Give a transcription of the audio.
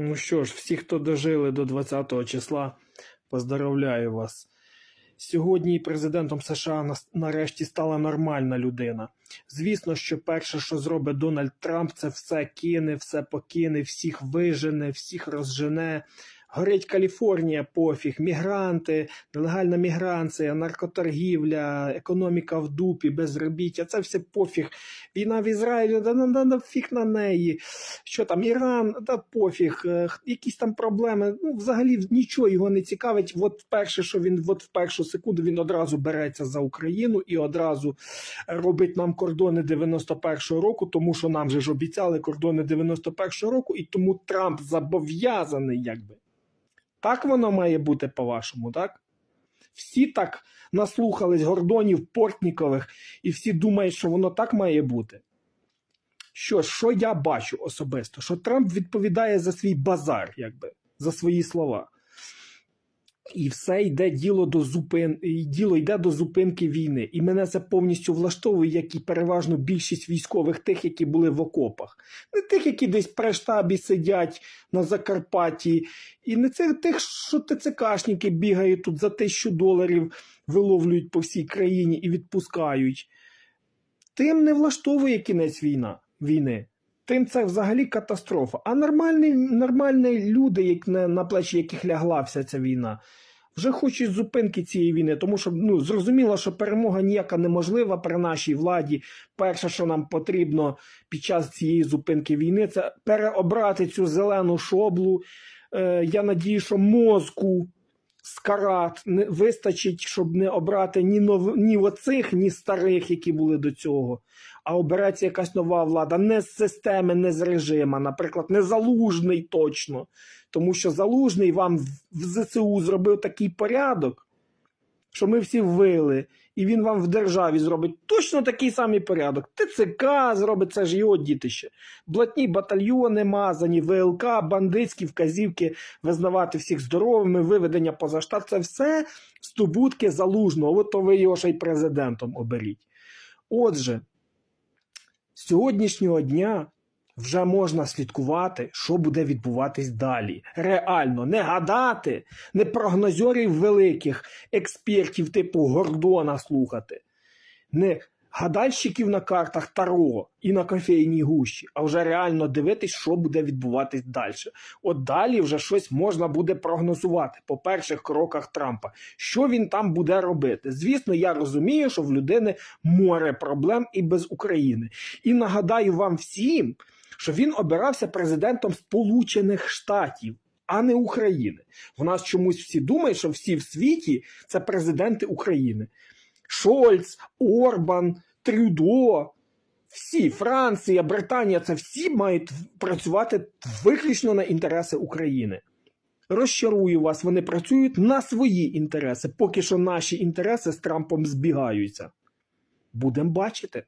Ну що ж, всі, хто дожили до 20 числа, поздравляю вас. Сьогодні президентом США нарешті стала нормальна людина. Звісно, що перше, що зробить Дональд Трамп, це все кине, все покине, всіх вижене, всіх розжене. Горить Каліфорнія, пофіг, мігранти, нелегальна міграція, наркоторгівля, економіка в дупі, безробіття. Це все пофіг. Війна в Ізраїлі, да, да, да, да фіг на неї. Що там, Іран, да пофіг, е, якісь там проблеми. Ну, взагалі нічого його не цікавить. От перше, що він от в першу секунду він одразу береться за Україну і одразу робить нам кордони 91-го року, тому що нам же ж обіцяли кордони 91-го року, і тому Трамп зобов'язаний, якби. Так воно має бути, по-вашому, так? Всі так наслухались гордонів Портнікових, і всі думають, що воно так має бути. Що, що я бачу особисто? Що Трамп відповідає за свій базар, якби, за свої слова. І все йде діло до зупин... діло йде до зупинки війни. І мене це повністю влаштовує, як і переважно більшість військових тих, які були в окопах. Не тих, які десь при штабі сидять на Закарпатті, і не це тих, що ТЦКшники бігають тут за тисячу доларів, виловлюють по всій країні і відпускають. Тим не влаштовує кінець війна, війни. Тим це взагалі катастрофа. А нормальні, нормальні люди, як на, на плечі яких лягла вся ця війна, вже хочуть зупинки цієї війни, тому що ну, зрозуміло, що перемога ніяка неможлива при нашій владі. Перше, що нам потрібно під час цієї зупинки війни, це переобрати цю зелену шоблу. Е, я надію, що мозку з карат не вистачить, щоб не обрати ні нов... ні оцих, ні старих, які були до цього. А обереться якась нова влада, не з системи, не з режима, наприклад, не залужний точно. Тому що залужний вам в ЗСУ зробив такий порядок, що ми всі ввили, і він вам в державі зробить точно такий самий порядок. ТЦК зробить, це ж його дітище. Блатні батальйони мазані, ВЛК, бандитські вказівки визнавати всіх здоровими, виведення поза штат. Це все здобутки залужного. От то ви його ще й президентом оберіть. Отже, з сьогоднішнього дня вже можна слідкувати, що буде відбуватись далі. Реально, не гадати, не прогнозерів великих експертів типу Гордона слухати, не гадальщиків на картах Таро і на кофейній гущі, а вже реально дивитись, що буде відбуватись далі. От далі вже щось можна буде прогнозувати по перших кроках Трампа. Що він там буде робити? Звісно, я розумію, що в людини море проблем і без України. І нагадаю вам всім, що він обирався президентом Сполучених Штатів. А не України. В нас чомусь всі думають, що всі в світі це президенти України. Шольц, Орбан, Трюдо, всі, Франція, Британія, це всі мають працювати виключно на інтереси України. Розчарую вас, вони працюють на свої інтереси, поки що наші інтереси з Трампом збігаються. Будемо бачити.